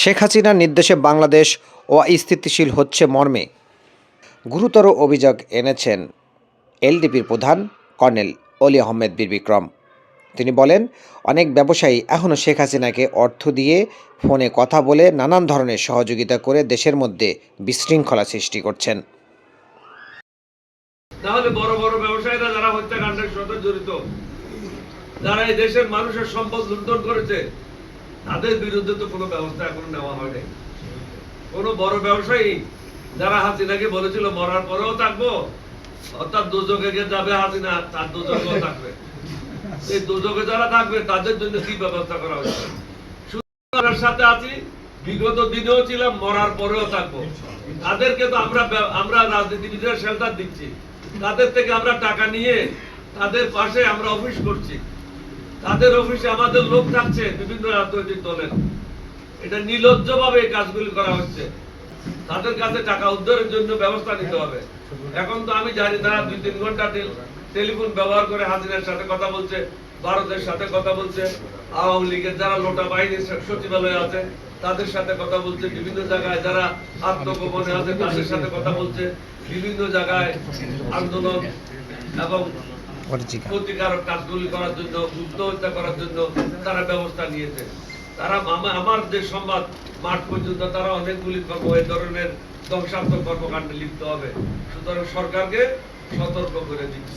শেখ হাসিনার নির্দেশে বাংলাদেশ অস্থিতিশীল হচ্ছে মর্মে। গুরুতর অভিযোগ এনেছেন এলডিপির প্রধান কর্নেল অলি আহমেদ বীর বিক্রম। তিনি বলেন, অনেক ব্যবসায়ী এখনও শেখ হাসিনাকে অর্থ দিয়ে ফোনে কথা বলে নানান ধরনের সহযোগিতা করে দেশের মধ্যে বিশৃঙ্খলা সৃষ্টি করছেন। তাহলে বড় বড় ব্যবসায়ীরা যারা হত্যাকাণ্ডের সাথে জড়িত, যারা এই দেশের মানুষের সম্পদ লুণ্ঠন করেছে তাদের বিরুদ্ধে তো কোনো ব্যবস্থা এখনও নেওয়া হয়নি। কোনো বড় ব্যবসায়ী যারা হাসিনাকে বলেছিল মরার পরেও থাকব, অর্থাৎ দুযোগে গিয়ে যাবে হাসিনা, তার দুযোগেও থাকবে। এই দুযোগে যারা থাকবে, তাদের জন্য কি ব্যবস্থা করা হয়েছে? সাথে আছি, বিগত দিনেও ছিলাম, মরার পরেও থাকব। তাদেরকে তো আমরা আমরা রাজনীতিবিদরা শেল্টার দিচ্ছি। তাদের থেকে আমরা টাকা নিয়ে তাদের পাশে আমরা অফিস করছি। তাদের অফিসে আমাদের লোক থাকছে বিভিন্ন রাজনৈতিক দলের। এটা নির্লজ্জ ভাবে এই কাজগুলি করা হচ্ছে। তাদের কাছে টাকা উদ্ধারের জন্য ব্যবস্থা নিতে হবে। এখন তো আমি জানি তারা দুই তিন ঘণ্টা টেলিফোন ব্যবহার করে হাসিনার সাথে কথা বলছে, ভারতের সাথে কথা বলছে। আওয়ামী লীগের যারা লোটা বাহিনীর সচিবালয়ে আছে, তাদের সাথে কথা বলছে। বিভিন্ন জায়গায় যারা আত্মগোপনে আছে, তাদের সাথে কথা বলছে। বিভিন্ন জায়গায় আন্দোলন এবং ক্ষতিকারক কাজগুলি করার জন্য গুপ্ত হত্যা করার জন্য তারা ব্যবস্থা নিয়েছে। তারা আমার যে সংবাদ, মাঠ পর্যন্ত তারা অনেকগুলি কর্ম এই ধরনের ধ্বংসাত্মক কর্মকাণ্ডে লিপ্ত হবে। সুতরাং সরকারকে সতর্ক করে দিচ্ছে।